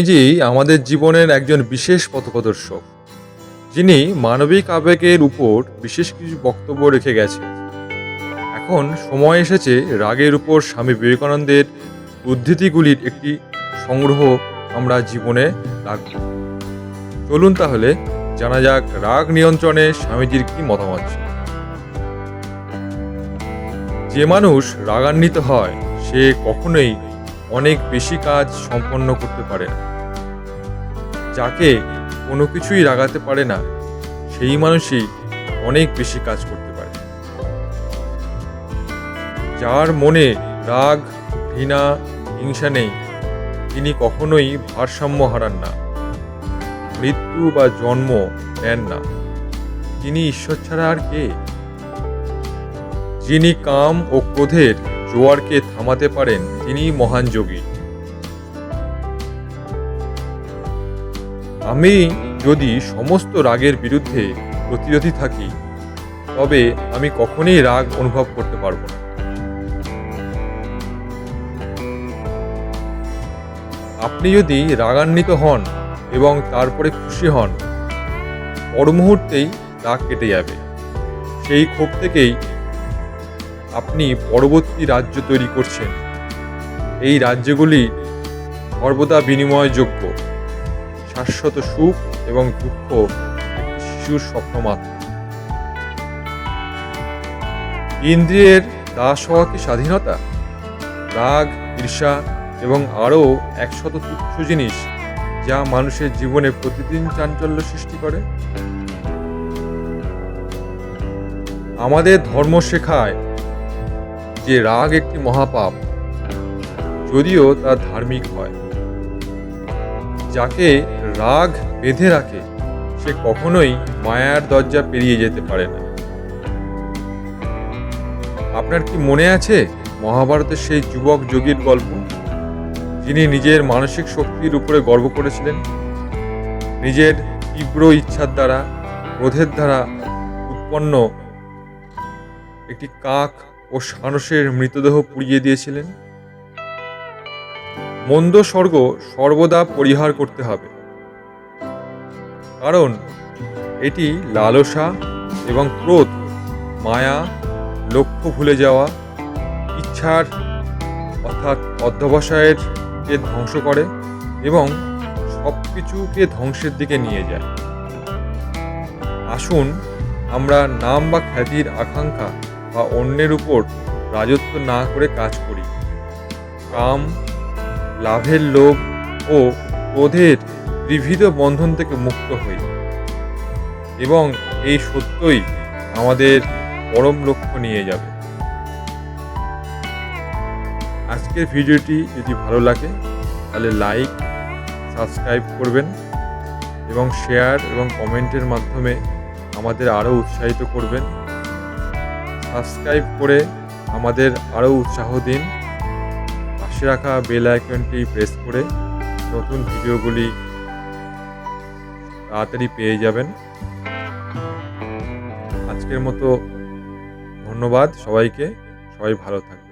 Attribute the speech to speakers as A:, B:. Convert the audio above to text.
A: স্বামীজি আমাদের জীবনের একজন বিশেষ পথপ্রদর্শক। যিনি মানবিক আবেগের উপর বিশেষ কিছু বক্তব্য রেখে গেছে এখন সময় এসেছে রাগের উপর স্বামী বিবেকানন্দের উদ্ধৃতিগুলির একটি সংগ্রহ আমরা জীবনে রাখব। চলুন তাহলে জানা যাক রাগ নিয়ন্ত্রণে স্বামীজির কি মতামত। যে মানুষ রাগান্বিত হয়, সে কখনোই অনেক বেশি কাজ সম্পন্ন করতে পারে। না যাকে কোনো কিছুই রাগাতে পারে না, সেই মানুষই অনেক বেশি কাজ করতে পারে। যার মনে রাগ, ঘৃণা, হিংসা নেই, তিনি কখনোই ভারসাম্য হারান না। মৃত্যু বা জন্ম নেন না। তিনি ঈশ্বর ছাড়া আর কে? যিনি কাম ও ক্রোধের জোয়ারকে থামাতে পারেন তিনি মহান যোগী। আমি যদি সমস্ত রাগের বিরুদ্ধে প্রতিরোধী থাকি, তবে আমি কখনোই রাগ অনুভব করতে পারব না। আপনি যদি রাগান্বিত হন এবং তারপরে খুশি হন পর মুহূর্তেই রাগ কেটে যাবে। সেই ক্ষোভ থেকেই আপনি পরবর্তী রাজ্য তৈরি করছেন। এই রাজ্যগুলি সর্বদা বিনিময়যোগ্য। শাশ্বত সুখ এবং দুঃখ শিশুর স্বপ্ন মাত্র। ইন্দ্রিয়ের দাস হওয়া কি স্বাধীনতা? রাগ, ঈর্ষা এবং আরও একশত তুচ্ছ জিনিস যা মানুষের জীবনে প্রতিদিন চাঞ্চল্য সৃষ্টি করে? আমাদের ধর্ম শেখায় যে রাগ একটি মহাপাপ, যদিও তা ধার্মিক হয়। যাকে রাগ বেঁধে রাখে, সে কখনোই মায়ার দরজা পেরিয়ে যেতে পারে না। আপনার কি মনে আছে মহাভারতের সেই যুবক যোগীর গল্প, যিনি নিজের মানসিক শক্তির উপরে গর্ব করেছিলেন? নিজের তীব্র ইচ্ছার দ্বারা, ক্রোধের দ্বারা উৎপন্ন একটি কাক ও সানসের মৃতদেহ পুড়িয়ে দিয়েছিলেন। মন্দ স্বর্গ সর্বদা পরিহার করতে হবে। কারণ এটি লালসা এবং ক্রোধ, মায়া, লক্ষ্য ভুলে যাওয়া, ইচ্ছার অর্থাৎ অধ্যবসায়ের কে ধ্বংস করে এবং সব কিছুকে ধ্বংসের দিকে নিয়ে যায়। আসুন আমরা নাম বা খ্যাতির আকাঙ্ক্ষা বা অন্যের উপর রাজত্ব না করে কাজ করি। কাম, লাভের লোভ ও ক্রোধের বিবিধ বন্ধন থেকে মুক্ত হই। এবং এই সত্যই আমাদের পরম লক্ষ্য নিয়ে যাবে। আজকের ভিডিওটি যদি ভালো লাগে, তাহলে লাইক, সাবস্ক্রাইব করবেন এবং শেয়ার এবং কমেন্টের মাধ্যমে আমাদের আরও উৎসাহিত করবেন। সাবস্ক্রাইব করে আমাদের আরও উৎসাহ দিন। পাশে রাখা বেল আইকনটি প্রেস করে নতুন ভিডিওগুলি তাড়াতাড়ি পেয়ে যাবেন। আজকের মতো ধন্যবাদ সবাইকে। সবাই ভালো থাকবেন